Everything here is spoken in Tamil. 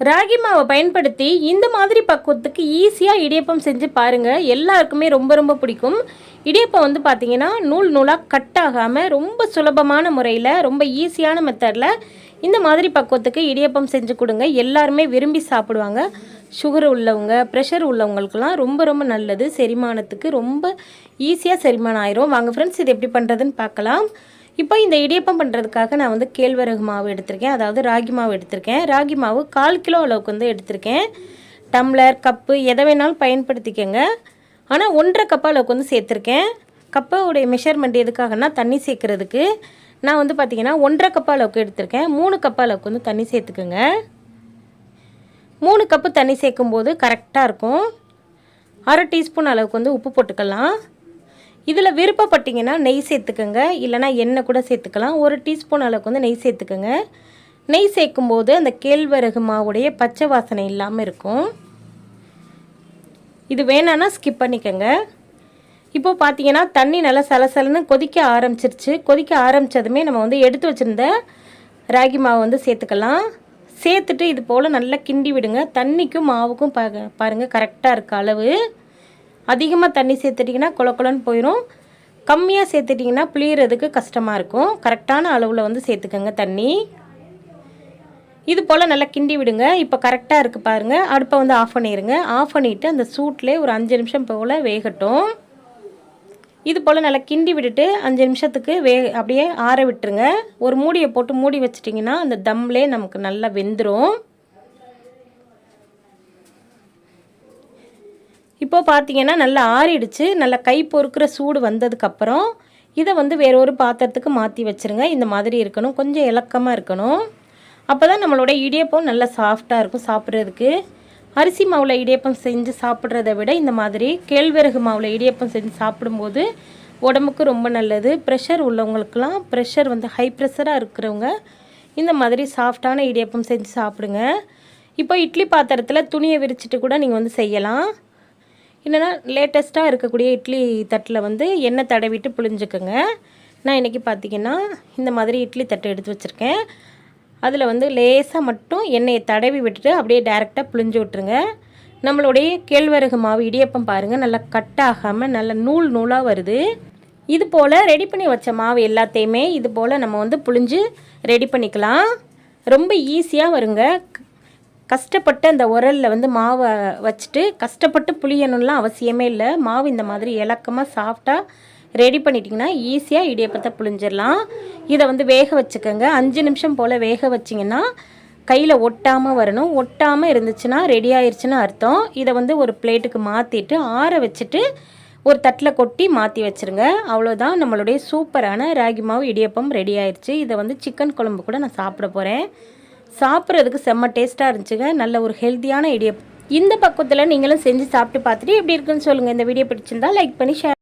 ராகி மாவை பயன்படுத்தி இந்த மாதிரி பக்குவத்துக்கு ஈஸியாக இடியப்பம் செஞ்சு பாருங்கள் எல்லாருக்குமே ரொம்ப ரொம்ப பிடிக்கும். இடியப்பம் வந்து பார்த்திங்கன்னா நூல் நூலாக கட் ஆகாமல் ரொம்ப சுலபமான முறையில் ரொம்ப ஈஸியான மெத்தடில் இந்த மாதிரி பக்குவத்துக்கு இடியப்பம் செஞ்சு கொடுங்க. எல்லாருமே விரும்பி சாப்பிடுவாங்க. சுகர் உள்ளவங்க ப்ரெஷர் உள்ளவங்களுக்கெல்லாம் ரொம்ப ரொம்ப நல்லது. செரிமானத்துக்கு ரொம்ப ஈஸியாக செரிமானம் ஆயிரும். வாங்க ஃப்ரெண்ட்ஸ் இது எப்படி பண்ணுறதுன்னு பார்க்கலாம். இப்போ இந்த இடியப்பம் பண்ணுறதுக்காக நான் வந்து கேழ்வரகு மாவு எடுத்திருக்கேன். அதாவது ராகி மாவு எடுத்திருக்கேன். ராகி மாவு கால் கிலோ அளவுக்கு வந்து எடுத்திருக்கேன். டம்ளர் கப்பு எதை வேணாலும் பயன்படுத்திக்கோங்க. ஆனால் ஒன்றரை கப்பு அளவுக்கு வந்து சேர்த்துருக்கேன். கப்போடைய மெஷர்மெண்ட் எதுக்காகனா தண்ணி சேர்க்குறதுக்கு. நான் வந்து பார்த்திங்கன்னா ஒன்றரை கப்பு அளவுக்கு எடுத்திருக்கேன். மூணு கப்பு அளவுக்கு வந்து தண்ணி சேர்த்துக்குங்க. மூணு கப்பு தண்ணி சேர்க்கும்போது கரெக்டாக இருக்கும். அரை டீஸ்பூன் அளவுக்கு வந்து உப்பு போட்டுக்கலாம். இதில் விருப்பப்பட்டீங்கன்னா நெய் சேர்த்துக்கோங்க இல்லைனா எண்ணெய் கூட சேர்த்துக்கலாம். ஒரு டீஸ்பூன் அளவுக்கு வந்து நெய் சேர்த்துக்கோங்க. நெய் சேர்க்கும்போது அந்த கேழ்வரகு மாவுடைய பச்சை வாசனை இல்லாமல் இருக்கும். இது வேணான்னா ஸ்கிப் பண்ணிக்கோங்க. இப்போ பார்த்தீங்கன்னா தண்ணி நல்லா சலசலன்னு கொதிக்க ஆரம்பிச்சிருச்சு. கொதிக்க ஆரம்பித்ததுமே நம்ம வந்து எடுத்து வச்சுருந்த ராகி மாவு வந்து சேர்த்துக்கலாம். சேர்த்துட்டு இது போல் நல்லா கிண்டி விடுங்க. தண்ணிக்கும் மாவுக்கும் பா பாருங்கள் கரெக்டாக இருக்க அளவு. அதிகமாக தண்ணி சேர்த்துட்டிங்கன்னா குள போயிடும் கம்மியாக சேர்த்துட்டிங்கன்னா புளியறதுக்கு கஷ்டமாக இருக்கும். கரெக்டான அளவில் வந்து சேர்த்துக்கோங்க தண்ணி. இது போல் நல்லா கிண்டி விடுங்க. இப்போ கரெக்டாக இருக்குது பாருங்கள் அடுப்பை வந்து ஆஃப் பண்ணிடுங்க ஆஃப் பண்ணிவிட்டு அந்த சூட்லேயே ஒரு அஞ்சு நிமிஷம் போல் வேகட்டும். இது போல் நல்லா கிண்டி விட்டுட்டு அஞ்சு நிமிஷத்துக்கு வே அப்படியே ஆற விட்டுருங்க. ஒரு மூடியை போட்டு மூடி வச்சிட்டிங்கன்னா அந்த தம்லே நமக்கு நல்லா வெந்துடும் இப்போ பார்த்தீங்கன்னா நல்லா ஆறிடுச்சு. நல்லா கை பொறுக்கிற சூடு வந்ததுக்கப்புறம் இதை வந்து வேற ஒரு பாத்திரத்துக்கு மாற்றி வச்சுருங்க. இந்த மாதிரி இருக்கணும். கொஞ்சம் இலக்கமாக இருக்கணும். அப்போ தான் நம்மளோட இடியப்பம் நல்லா சாஃப்டாக இருக்கும் சாப்பிட்றதுக்கு. அரிசி மாவில் இடியப்பம் செஞ்சு சாப்பிட்றத விட இந்த மாதிரி கேழ்வரகு மாவில் இடியப்பம் செஞ்சு சாப்பிடும்போது உடம்புக்கு ரொம்ப நல்லது. ப்ரெஷர் உள்ளவங்களுக்கெல்லாம் ப்ரெஷர் வந்து ஹை ப்ரெஷராக இருக்கிறவங்க இந்த மாதிரி சாஃப்டான இடியப்பம் செஞ்சு சாப்பிடுங்க. இப்போ இட்லி பாத்திரத்தில் துணியை விரிச்சிட்டு கூட நீங்கள் வந்து செய்யலாம். இல்லைன்னா லேட்டஸ்ட்டாக இருக்கக்கூடிய இட்லி தட்டில் வந்து எண்ணெய் தடவிட்டு புழிஞ்சுக்கோங்க. நான் இன்றைக்கி பார்த்தீங்கன்னா இந்த மாதிரி இட்லி தட்டை எடுத்து வச்சுருக்கேன். அதில் வந்து லேசாக மட்டும் எண்ணெயை தடவி விட்டுட்டு அப்படியே டேரெக்டாக புழிஞ்சு விட்டுருங்க. நம்மளுடைய கேழ்வரகு மாவு இடியப்பம் பாருங்கள் நல்லா கட் ஆகாமல் நல்லா நூல் நூலாக வருது. இது போல் ரெடி பண்ணி வச்ச மாவு எல்லாத்தையுமே இது போல் நம்ம வந்து புழிஞ்சு ரெடி பண்ணிக்கலாம். ரொம்ப ஈஸியாக வருங்க. கஷ்டப்பட்டு அந்த உரலில் வந்து மாவை வச்சுட்டு கஷ்டப்பட்டு புளியணும்லாம் அவசியமே இல்லை. மாவு இந்த மாதிரி இலக்கமாக சாஃப்டாக ரெடி பண்ணிட்டிங்கன்னா ஈஸியாக இடியப்பத்தை புளிஞ்சிடலாம் இதை வந்து வேக வச்சுக்கோங்க. அஞ்சு நிமிஷம் போல் வேக வச்சிங்கன்னா கையில் ஒட்டாமல் வரணும். ஒட்டாமல் இருந்துச்சுன்னா ரெடி ஆயிடுச்சுன்னு அர்த்தம். இதை வந்து ஒரு பிளேட்டுக்கு மாற்றிட்டு ஆற வச்சுட்டு ஒரு தட்டில் கொட்டி மாற்றி வச்சுருங்க. அவ்வளோதான் நம்மளுடைய சூப்பரான ராகி மாவு இடியப்பம் ரெடி ஆயிடுச்சு இதை வந்து சிக்கன் குழம்பு கூட நான் சாப்பிட போகிறேன் சாப்பிட்றதுக்கு செம்ம டேஸ்ட்டாக இருந்துச்சுங்க. நல்ல ஒரு ஹெல்த்தியான இடியப்பம் இந்த பக்கத்தில் நீங்களும் செஞ்சு சாப்பிட்டு பார்த்துட்டு எப்படி இருக்குன்னு சொல்லுங்கள் இந்த வீடியோ பிடிச்சிருந்தா லைக் பண்ணி ஷேர்